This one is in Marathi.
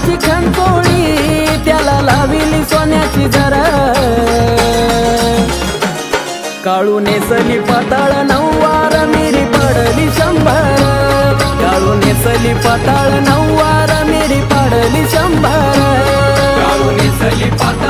सोन्याची खंतोळी त्याला लाविली सोन्याची जर. काळू नेसली पाताळ नऊवार मिरी पडली शंभर. काळू नेसली पाताळ नऊवार मिरी पडली शंभर. काळू नेसली पाताळ